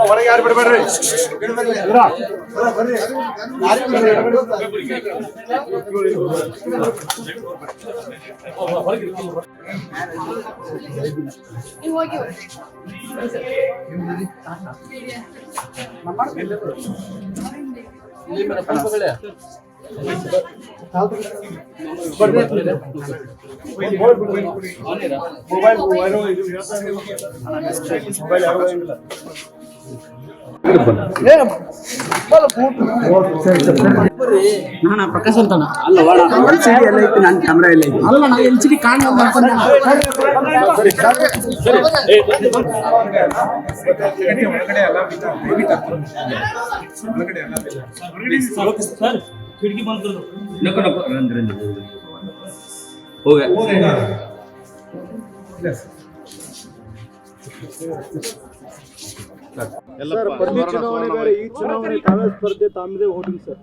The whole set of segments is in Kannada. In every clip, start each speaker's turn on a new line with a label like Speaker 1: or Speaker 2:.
Speaker 1: ಹೊರಗೆ ಯಾರು ಬಿಡಬೇಡ್ರಿ? ಹೋಗಂಗಿಲ್ಲ
Speaker 2: ನಾನು ಪ್ರಕಾಶ್ ಅಂತಾನ ಅಲ್ಲ ಎಲ್ ಸಿ ಡಿ ಎಲ್ಲ ಐತಿ ನನ್ನ ಕ್ಯಾಮ್ರಾ ಎಲ್ಲ ಐತಿ ಅಲ್ಲ ನಾ ಎಲ್ ಸಿ ಡಿ ಕಾಣ್ ಮಾಡ್ಕೊಂಡೆ
Speaker 1: ಒಳಗಡೆ ಎಲ್ಲ ಒಳಗಡೆ ಎಲ್ಲ
Speaker 2: ನಕ್ಕು ನಕ್ಕು. ರಂದ್ ರಂದ್ ಹೋಗ
Speaker 1: ಸರ್. ಪ್ರತಿ ಚುನಾವಣೆ ಬೇರೆ. ಈ ಚುನಾವಣೆ ತಾವೇ ಸ್ಪರ್ಧೆ ತಮ್ಮದೇ ವೋಟಿಂಗ್ ಸರ್.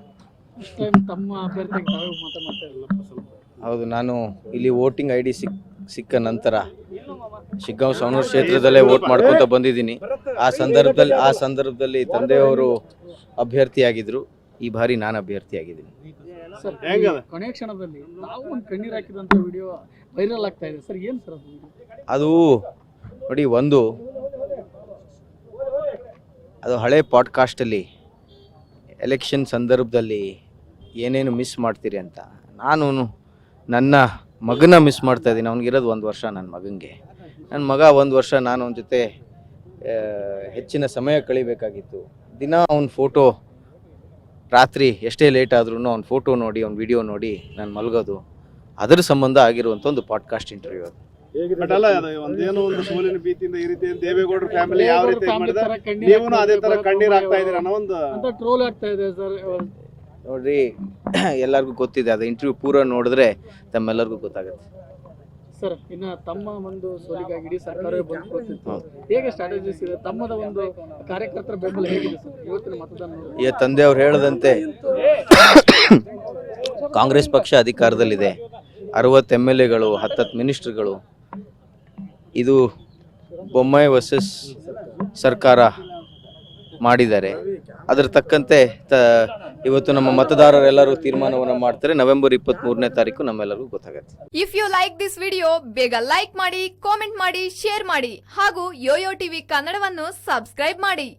Speaker 2: ತಮ್ಮ ಅಭ್ಯರ್ಥಿಗೆ ತಾವೇ ಮತ ಮಾಡ್ತಾ ಸ್ವಲ್ಪ
Speaker 3: ಹೌದು ನಾನು ಇಲ್ಲಿ ವೋಟಿಂಗ್ ಐ ಡಿ ಸಿಕ್ ಸಿಕ್ಕ ನಂತರ ಶಿಗ್ಗಾಂವ್ ಸವಣೂರು ಕ್ಷೇತ್ರದಲ್ಲೇ ವೋಟ್ ಮಾಡ್ಕೊತ ಬಂದಿದ್ದೀನಿ. ಆ ಸಂದರ್ಭದಲ್ಲಿ ಆ ಸಂದರ್ಭದಲ್ಲಿ ತಂದೆಯವರು ಅಭ್ಯರ್ಥಿಯಾಗಿದ್ದರು ಈ ಬಾರಿ ನಾನು ಅಭ್ಯರ್ಥಿಯಾಗಿದ್ದೀನಿ.
Speaker 2: ಸರ್? ಕೊನೆಯ ಕ್ಷಣದಲ್ಲಿ ನಾವು ಒಂದು ಕಣ್ಣೀರು ಹಾಕಿದಂತ ವಿಡಿಯೋ ವೈರಲ್ ಆಗ್ತಾ ಇದೆ. ಸರ್ ಏನ್ ಸರ್ ಅದು?
Speaker 3: ಅದು ನೋಡಿ ಒಂದು ಅದು ಹಳೆ ಪಾಡ್ಕಾಸ್ಟಲ್ಲಿ ಎಲೆಕ್ಷನ್ ಸಂದರ್ಭದಲ್ಲಿ ಏನೇನು ಮಿಸ್ ಮಾಡ್ತೀರಿ ಅಂತ. ನಾನು ನನ್ನ ಮಗನ ಮಿಸ್ ಮಾಡ್ತಾ ಇದ್ದೀನಿ. ಅವ್ನಿಗಿರೋದು ಒಂದು ವರ್ಷ ನನ್ನ ಮಗನಿಗೆ ನನ್ನ ಮಗ ಒಂದು ವರ್ಷ ನಾನು ಅವನ ಜೊತೆ ಹೆಚ್ಚಿನ ಸಮಯ ಕಳಿಬೇಕಾಗಿತ್ತು. ದಿನ ಅವನ ಫೋಟೋ ರಾತ್ರಿ ಎಷ್ಟೇ ಲೇಟ್ ಆದ್ರೂ ಅವ್ನ ಫೋಟೋ ನೋಡಿ ಅವ್ನ ವಿಡಿಯೋ ನೋಡಿ ನಾನು ಮಲಗೋದು. ಅದರ ಸಂಬಂಧ ಆಗಿರುವಂಥ ಒಂದು ಪಾಡ್ಕಾಸ್ಟ್ ಇಂಟರ್ವ್ಯೂ ಅದು.
Speaker 1: ಬಟ್ ಅಲ್ಲ ಅದು ಒಂದೇನೋ ಒಂದು ಸೋಲಿನ ಭೀತಿಯಿಂದ ಈ ರೀತಿ ದೇವೇಗೌಡರ ಫ್ಯಾಮಿಲಿ ಯಾವ ರೀತಿ
Speaker 2: family
Speaker 1: ಮಾಡಿದ
Speaker 2: ತರ
Speaker 1: ಅದೇ ತರ
Speaker 2: ಹಾಕ್ತಾ
Speaker 1: ಕಣ್ಣೀರ್
Speaker 2: ಇದ್ದಾರೆ,
Speaker 1: ಆಗ್ತಾ ಇದೀರ ಅನ್ನೋ ಒಂದು
Speaker 2: ಅಂತ ಟ್ರೋಲ್ ಆಗ್ತಾ ಇದೆ ಸರ್
Speaker 3: ನೋಡ್ರಿ ಎಲ್ಲರಿಗೂ ಗೊತ್ತಿದೆ ಅದು ಇಂಟರ್ವ್ಯೂ ಪೂರ ನೋಡಿದ್ರೆ ತಮ್ಮೆಲ್ಲರಿಗೂ ಗೊತ್ತಾಗುತ್ತೆ.
Speaker 2: ಸರ್, ಇನ್ನ ತಮ್ಮ ಒಂದು ಸೋಲಿಗಾಗಿ ಇಡೀ ಸರ್ಕಾರವೇ ಬಂದು ಕೊಡ್ತಿತ್ತು ಹೇಗೆ ಸ್ಟ್ರಾಟಜಿಸ್ ಇದೆ ತಮ್ಮದ ಒಂದು ಕಾರ್ಯಕರ್ತರ ಬೆಂಬಲ ಹೇಗಿದೆ ಸರ್? ಇವತ್ತಿನ ಮತದಾನ?
Speaker 3: ಈ ತಂದೆಯವ್ರು ಹೇಳದಂತೆ ಕಾಂಗ್ರೆಸ್ ಪಕ್ಷ ಅಧಿಕಾರದಲ್ಲಿದೆ. ಅರವತ್ತು ಎಂ ಎಲ್ ಎಗಳು, ಹತ್ತತ್ತು ಮಿನಿಸ್ಟ್ರುಗಳು. ಇದು ಬೊಮ್ಮಾಯಿ ವರ್ಸಸ್ ಸರ್ಕಾರ ಮಾಡಿದ್ದಾರೆ. ಅದರ ತಕ್ಕಂತೆ ತ ಇವತ್ತು ನಮ್ಮ ಮತದಾರರೆಲ್ಲರೂ ತೀರ್ಮಾನವನ್ನು ಮಾಡ್ತಾರೆ. ನವೆಂಬರ್ ಇಪ್ಪತ್ತ್ಮೂರನೇ ತಾರೀಕು ನಮ್ಮೆಲ್ಲರಿಗೂ ಗೊತ್ತಾಗುತ್ತೆ.
Speaker 4: If you like this video ಬೇಗ ಲೈಕ್ ಮಾಡಿ ಕಾಮೆಂಟ್ ಮಾಡಿ ಶೇರ್ ಮಾಡಿ ಹಾಗೂ ಯೋಯೋ ಟಿವಿ ಕನ್ನಡವನ್ನು ಸಬ್ಸ್ಕ್ರೈಬ್ ಮಾಡಿ.